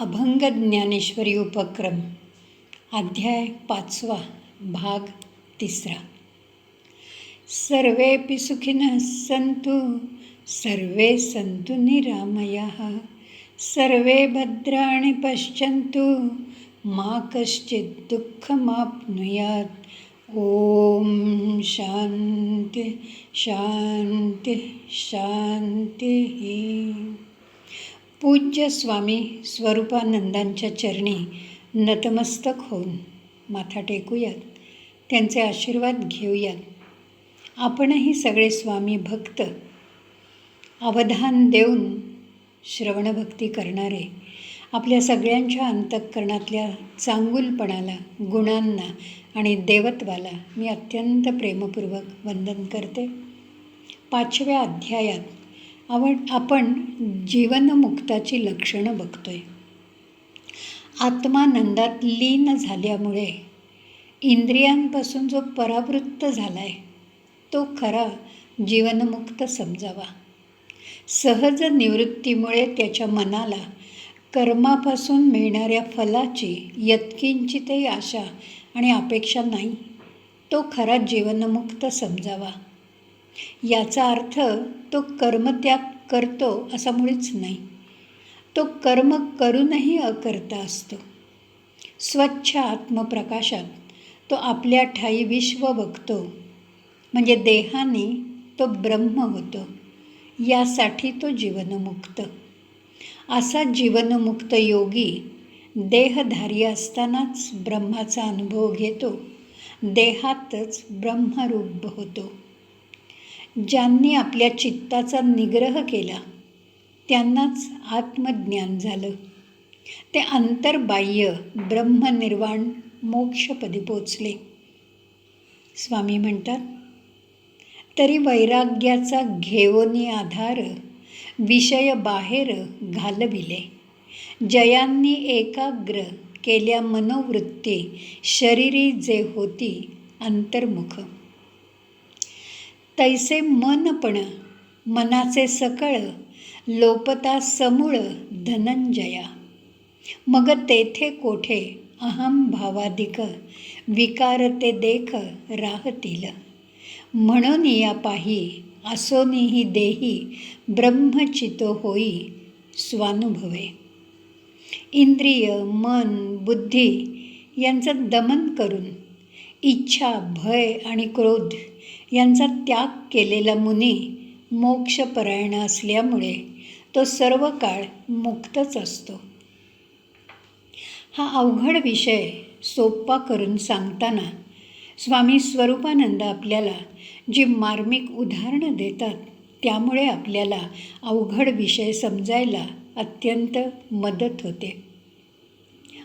अभंग ज्ञानेश्वरी उपक्रम अध्याय पाचवा भाग तिसरा. सर्वेपि सुखिनः सन्तु सर्वे सन्तु निरामयाः सर्वे भद्राणि पश्यन्तु मा कश्चित् दुःखमाप्नुयात्. ॐ शान्ति शान्ति शान्तिः। पूज्य स्वामी स्वरूपानंदांच्या चरणी नतमस्तक होऊन माथा टेकूयात. त्यांचे आशीर्वाद घेऊयात. आपणही सगळे स्वामी भक्त अवधान देऊन श्रवणभक्ती करणारे आपल्या सगळ्यांच्या अंतःकरणातल्या चांगुलपणाला गुणांना आणि देवत्वाला मी अत्यंत प्रेमपूर्वक वंदन करते. पाचव्या अध्यायात आवड आपण जीवनमुक्ताची लक्षणं बघतोय. आत्मानंदात लीन झाल्यामुळे इंद्रियांपासून जो परावृत्त झाला आहे तो खरा जीवनमुक्त समजावा. सहज निवृत्तीमुळे त्याच्या मनाला कर्मापासून मिळणाऱ्या फलाची यत्किंचितही आशा आणि अपेक्षा नाही तो खरा जीवनमुक्त समजावा. याचा अर्थ तो कर्मत्याग करतो असा मुळीच नाही. तो कर्म करूनही अकर्ता असतो. स्वच्छ आत्मप्रकाशात तो आपल्या ठाई विश्व बघतो. म्हणजे देहाने तो ब्रह्म होतो. यासाठी तो जीवनमुक्त. असा जीवनमुक्त योगी देहधारी असतानाच ब्रह्माचा अनुभव घेतो. देहातच ब्रह्मरूप होतो. ज्यांनी आपल्या चित्ताचा निग्रह केला त्यांनाच आत्मज्ञान झालं. ते अंतर्बाह्य ब्रह्मनिर्वाण मोक्षपदी पोचले. स्वामी म्हणतात तरी वैराग्याचा घेवनी आधार विषय बाहेर घालविले. जयांनी एकाग्र केल्या मनोवृत्ती शरीरी जे होती अंतर्मुख. तैसे मनपण मनाचे सकळ लोपता समूळ धनंजया. मग तेथे कोठे अहम भावाधिक विकारते देख राहतील. म्हणून या पाही असोनीही देही ब्रह्मचितो होई स्वानुभवे. इंद्रिय मन बुद्धी यांचं दमन करून इच्छा भय आणि क्रोध यांचा त्याग केलेला मुनी मोक्षपरायण असल्यामुळे तो सर्व काळ मुक्तच असतो. हा अवघड विषय सोप्पा करून सांगताना स्वामी स्वरूपानंद आपल्याला जी मार्मिक उदाहरणं देतात त्यामुळे आपल्याला अवघड विषय समजायला अत्यंत मदत होते.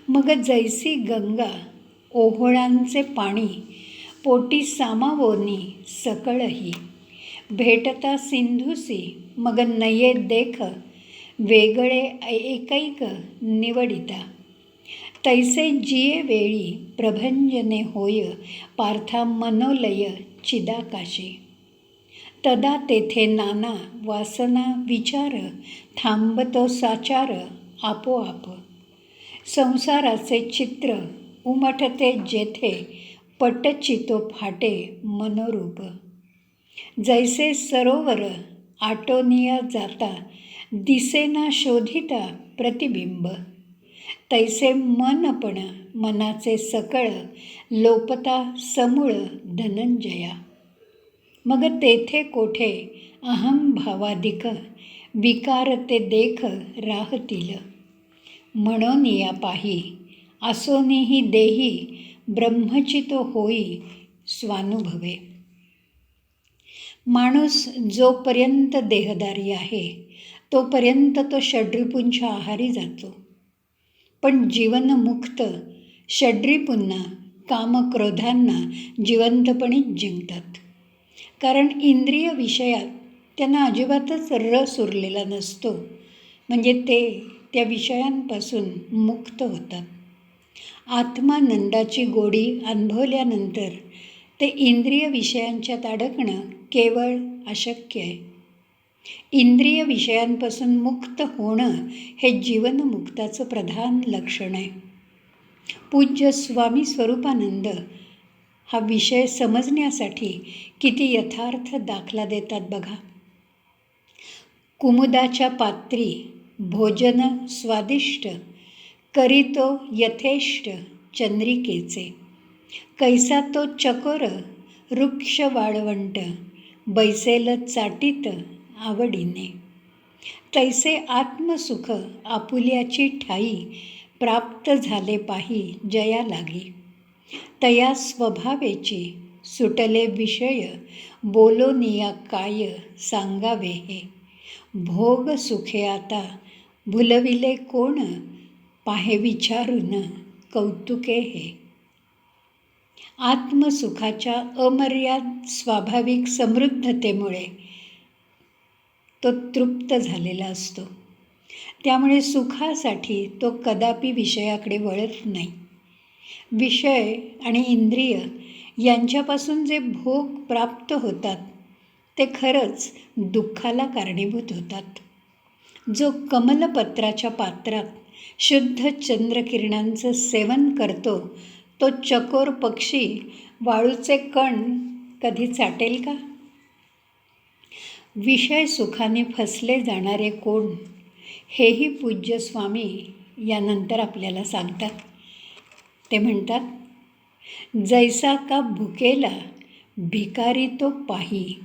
मग जैसी गंगा ओहोळांचे पाणी पोटी सामावोनी सकळही. भेटता सिंधुसी मग नये देख वेगळे एकैक निवडिता. तैसे जिये वेळी प्रभंजने होय पार्था मनोलय चिदाकाशी. तदा तेथे नाना वासना विचार थांबतो साचार आपोआप. संसाराचे चित्र उमटते जेथे पटचितो फाटे मनोरूप. जैसे सरोवर आटोनिया जाता दिसेना शोधिता प्रतिबिंब. तैसे मनपण मनाचे सकळ लोपता समूळ धनंजया. मग तेथे कोठे अहम भावाधिक विकार ते देख राहतील. म्हणून या पाही असोनीही देही ब्रह्मचितो होई स्वानुभवे. माणूस जोपर्यंत देहदारी आहे तोपर्यंत तो षड्रिपूंच्या आहारी जातो. पण जीवनमुक्त षड्रिपूंना कामक्रोधांना जिवंतपणे जिंकतात. कारण इंद्रिय विषयात त्यांना अजिबातच रस उरलेला नसतो. म्हणजे ते त्या विषयांपासून मुक्त होतात. आत्मानंदाची गोडी अनुभवल्यानंतर ते इंद्रिय विषयांच्यात अडकणं केवळ अशक्य आहे. इंद्रिय विषयांपासून मुक्त होणं हे जीवनमुक्ताचं प्रधान लक्षण आहे. पूज्य स्वामी स्वरूपानंद हा विषय समजण्यासाठी किती यथार्थ दाखला देतात बघा. कुमुदाच्या पात्री भोजन स्वादिष्ट करीतो यथेष्ट चंद्रिकेचे. कैसा तो चकोर वृक्ष वाळवंट बैसेल चाटीत आवडीने. तैसे आत्मसुख आपुल्याची ठाई प्राप्त झाले पाही जया लागी. तया स्वभावेची सुटले विषय बोलोनिया काय सांगावे हे. भोग सुखे आता भुलविले कोण पाहे विचारून कौतुके हे. आत्मसुखाच्या अमर्याद स्वाभाविक समृद्धतेमुळे तो तृप्त झालेला असतो. त्यामुळे सुखासाठी तो कदापि विषयाकडे वळत नाही. विषय आणि इंद्रिय यांच्यापासून जे भोग प्राप्त होतात ते खरंच दुःखाला कारणीभूत होतात. जो कमलपत्राच्या पात्रात शुद्ध चंद्रकिरणांचं सेवन करतो. तो चकोर पक्षी वाळूचे कण कधी चाटेल का? विषय सुखाने फसले जाणारे कोण? हेही पूज्य स्वामी यानंतर आपल्याला सांगतात. ते म्हणतात जैसा का भुकेला भिकारी तो पाही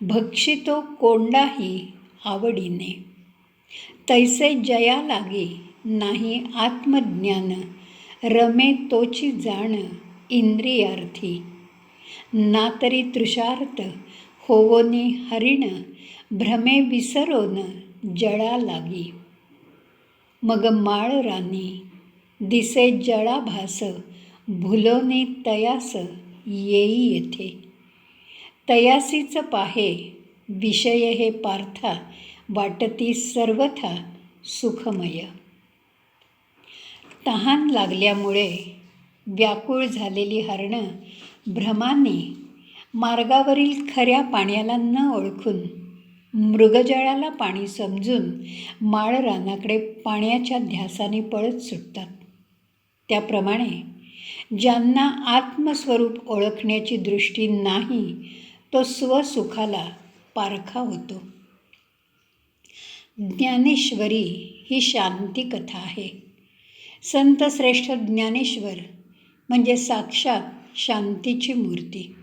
भक्षितो कोंडाही आवडीने. तैसे जया लागे नाही आत्मज्ञान. रमे तोची जाण इंद्रियार्थी. ना तरी तृषार्थ होवोनी हरिण भ्रमे विसरोन जळा लागी. मग माळ राणी दिसे जळाभास भुलोने तयास येई येथे. तयासीच पाहे विषय हे पार्था वाटती सर्वथा सुखमय. तहान लागल्यामुळे व्याकुळ झालेली हरणं भ्रमाने मार्गावरील खऱ्या पाण्याला न ओळखून मृगजळाला पाणी समजून माळ रानाकडे पाण्याच्या ध्यासाने पळत सुटतात. त्याप्रमाणे ज्यांना आत्मस्वरूप ओळखण्याची दृष्टी नाही तो स्वसुखाला पारखा होतो. ज्ञानेश्वरी ही शांती कथा आहे. संत श्रेष्ठ ज्ञानेश्वर म्हणजे साक्षात शांतीची मूर्ती.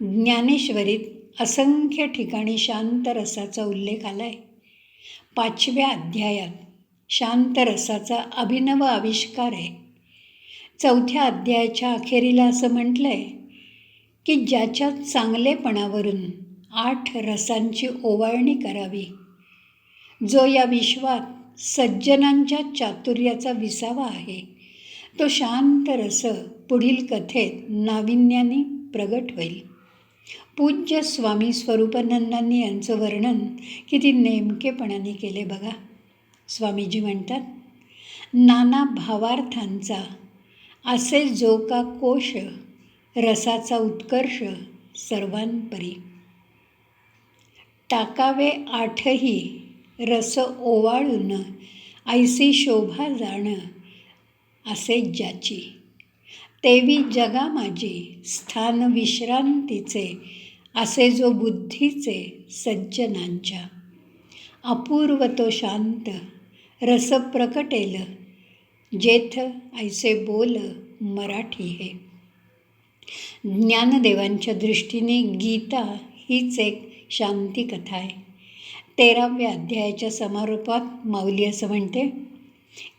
ज्ञानेश्वरीत असंख्य ठिकाणी शांत रसाचा उल्लेख आला आहे पाचव्या अध्यायात शांत रसाचा अभिनव आविष्कार आहे. चौथ्या अध्यायाच्या अखेरीला असं म्हटलं आहे की ज्याच्या चांगलेपणावरून आठ रसांची ओवाळणी करावी. जो या विश्वात सज्जनांच्या चातुर्याचा विसावा आहे. तो शांत रस पुढील कथेत नाविन्याने प्रगट होईल. पूज्य स्वामी स्वरूपानंदांनी यांचं वर्णन किती नेमकेपणाने केले बघा. स्वामीजी म्हणतात नाना भावार्थांचा असे जो का कोश रसाचा उत्कर्ष सर्वांपरी. टाकावे आठही रस ओवाळून ऐसी शोभा जाणं असे ज्याची. तेवी जगा माझी स्थान विश्रांतीचे असे जो बुद्धीचे सज्जनांच्या. अपूर्व तो शांत रस प्रकटेल जेथ ऐसे बोल मराठी हे. ज्ञानदेवांच्या दृष्टीने गीता हीच एक शांती कथा आहे. तेराव्या अध्यायाच्या समारोपात माऊली असं म्हणते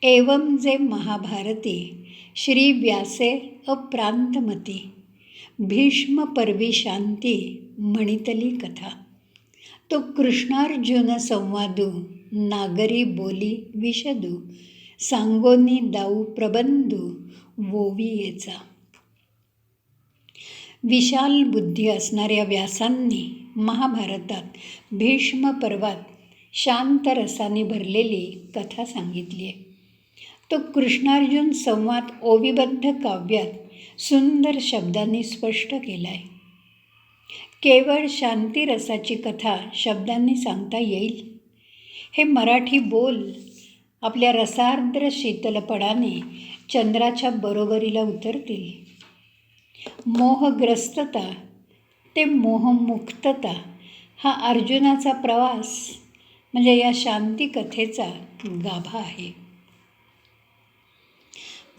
एवम जे महाभारती श्री व्यासे अप्रांतमती भीष्म पर्वी शांती म्हणितली कथा. तो कृष्णार्जुन संवादू नागरी बोली विशदू सांगोनी दाऊ प्रबंधू वोवियेचा विशाल बुद्धी असणाऱ्या व्यासांनी महाभारतात भीष्म पर्वात शांत रसाने भरलेली कथा सांगितली आहे. तो कृष्णार्जुन संवाद ओविबद्ध काव्यात सुंदर शब्दांनी स्पष्ट केला आहे. केवळ शांतिरसाची कथा शब्दांनी सांगता येईल? हे मराठी बोल आपल्या रसार्द्र शीतलपणाने चंद्राच्या बरोबरीला उतरतील. मोहग्रस्तता ते मोहमुक्तता हा अर्जुनाचा प्रवास म्हणजे या शांती कथेचा गाभा आहे.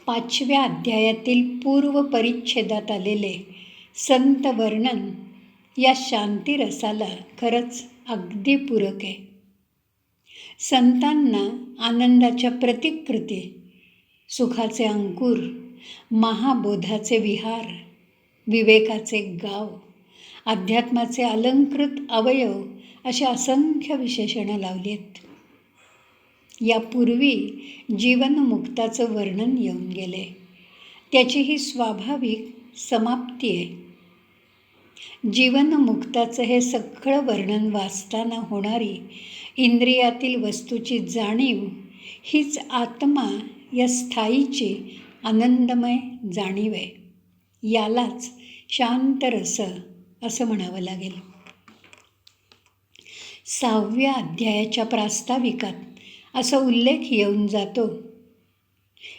पाचव्या अध्यायातील पूर्व परिच्छेदात आलेले संत वर्णन या शांतीरसाला खरंच अगदी पूरक आहे. संतांना आनंदाच्या प्रतिकृती सुखाचे अंकुर महाबोधाचे विहार विवेकाचे गाव अध्यात्माचे अलंकृत अवयव अशी असंख्य विशेषणं लावली आहेत यापूर्वी जीवनमुक्ताचं वर्णन येऊन गेले. त्याची ही स्वाभाविक समाप्ती आहे. जीवनमुक्ताचं हे सगळं वर्णन वाचताना होणारी इंद्रियातील वस्तूची जाणीव हीच आत्मा या स्थायीची आनंदमय जाणीव आहे. यालाच शांत रस असं म्हणावं लागेल. सहाव्या अध्यायाच्या प्रास्ताविकात असा उल्लेख येऊन जातो.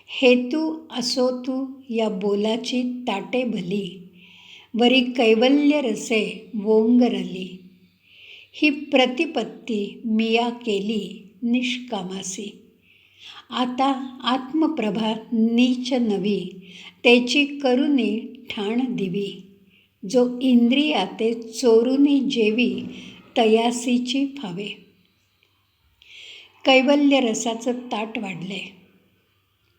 हेतू असो तू या बोलाची ताटे भली वरी कैवल्य रसे वोंगरली ही प्रतिपत्ती मिया केली निष्कामासी. आता आत्मप्रभा नीच नवी त्याची करुणी ठाण दिवी. जो इंद्रियाते चोरुनी जेवी तयासीची फावे. कैवल्य रसाचं ताट वाढले.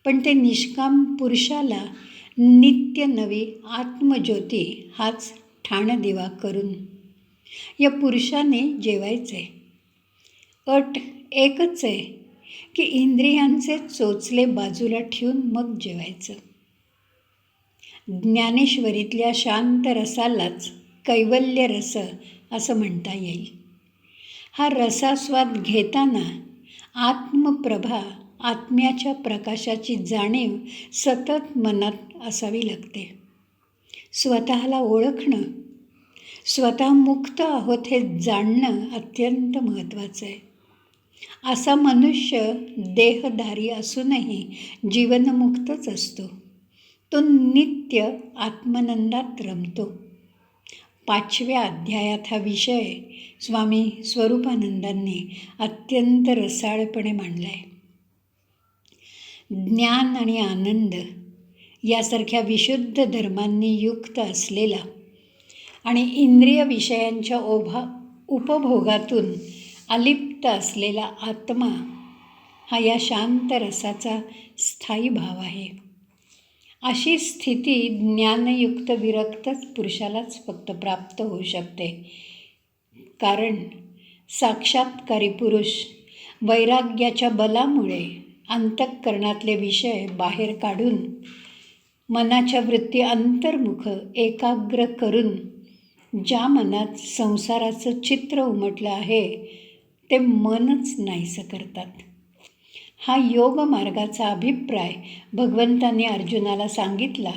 पण ते निष्काम पुरुषाला नित्य नवी आत्मज्योती हाच ठाण दिवा करून. या पुरुषाने जेवायचे. अट एकच आहे की इंद्रियांचे चोचले बाजूला ठेवून मग जेवायचं. ज्ञानेश्वरीतल्या शांत रसालाच कैवल्य रस असं म्हणता येईल. हा रसास्वाद घेताना आत्मप्रभा आत्म्याच्या प्रकाशाची जाणीव सतत मनात असावी लागते. स्वतःला ओळखणं स्वतः मुक्त आहोत हे जाणणं अत्यंत महत्त्वाचं आहे. असा मनुष्य देहधारी असूनही जीवनमुक्तच असतो. तो नित्य आत्मानंदात रमतो. पाचव्या अध्यायात हा विषय स्वामी स्वरूपानंदांनी अत्यंत रसाळपणे मांडला आहे ज्ञान आणि आनंद यासारख्या विशुद्ध धर्मांनी युक्त असलेला आणि इंद्रिय विषयांच्या ओभा उपभोगातून अलिप्त असलेला आत्मा हा या शांत रसाचा स्थायी भाव आहे. अशी स्थिती ज्ञानयुक्त विरक्तच पुरुषालाच फक्त प्राप्त होऊ शकते. कारण साक्षात्कारी पुरुष वैराग्याच्या बलामुळे अंतःकरणातले विषय बाहेर काढून मनाच्या वृत्ती अंतर्मुख एकाग्र करून ज्या मनात संसाराचं चित्र उमटलं आहे ते मनच नाहीसं करतात. हा योग मार्गाचा अभिप्राय भगवंतांनी अर्जुनाला सांगितला.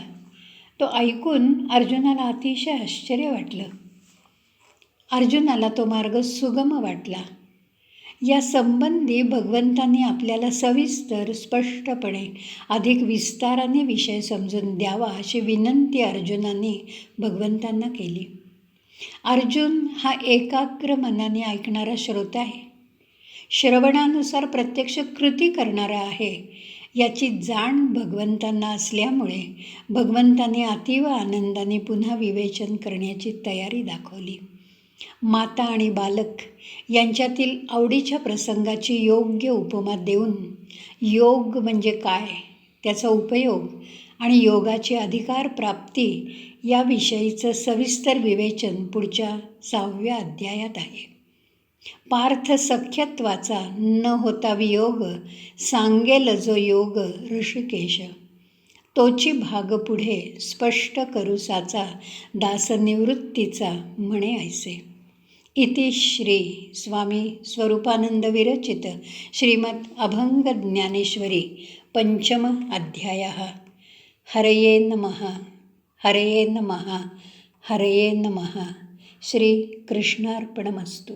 तो ऐकून अर्जुनाला अतिशय आश्चर्य वाटलं. अर्जुनाला तो मार्ग सुगम वाटला. या संबंधी भगवंतांनी आपल्याला सविस्तर स्पष्टपणे अधिक विस्ताराने विषय समजून द्यावा अशी विनंती अर्जुनाने भगवंतांना केली. अर्जुन हा एकाग्र मनाने ऐकणारा श्रोता आहे. श्रवणानुसार प्रत्यक्ष कृती करणारा आहे. याची जाण भगवंतांना असल्यामुळे भगवंताने अतीव आनंदाने पुन्हा विवेचन करण्याची तयारी दाखवली. माता आणि बालक यांच्यातील आवडीच्या प्रसंगाची योग्य उपमा देऊन योग म्हणजे काय त्याचा उपयोग आणि योगाची अधिकार प्राप्ती याविषयीचं सविस्तर विवेचन पुढच्या सहाव्या अध्यायात आहे. पार्थ सख्यत्वाचा न होता वियोग सांगेल जो योग ऋषिकेश. तोची भाग पुढे स्पष्ट करुसाचा दासनिवृत्तीचा म्हणे ऐसे इति श्री स्वामी स्वरूपानंद विरचित श्रीमद अभंग ज्ञानेश्वरी पंचम अध्याय. हरये नमः हरये नमः हरये नमः. श्री कृष्णार्पणमस्तू.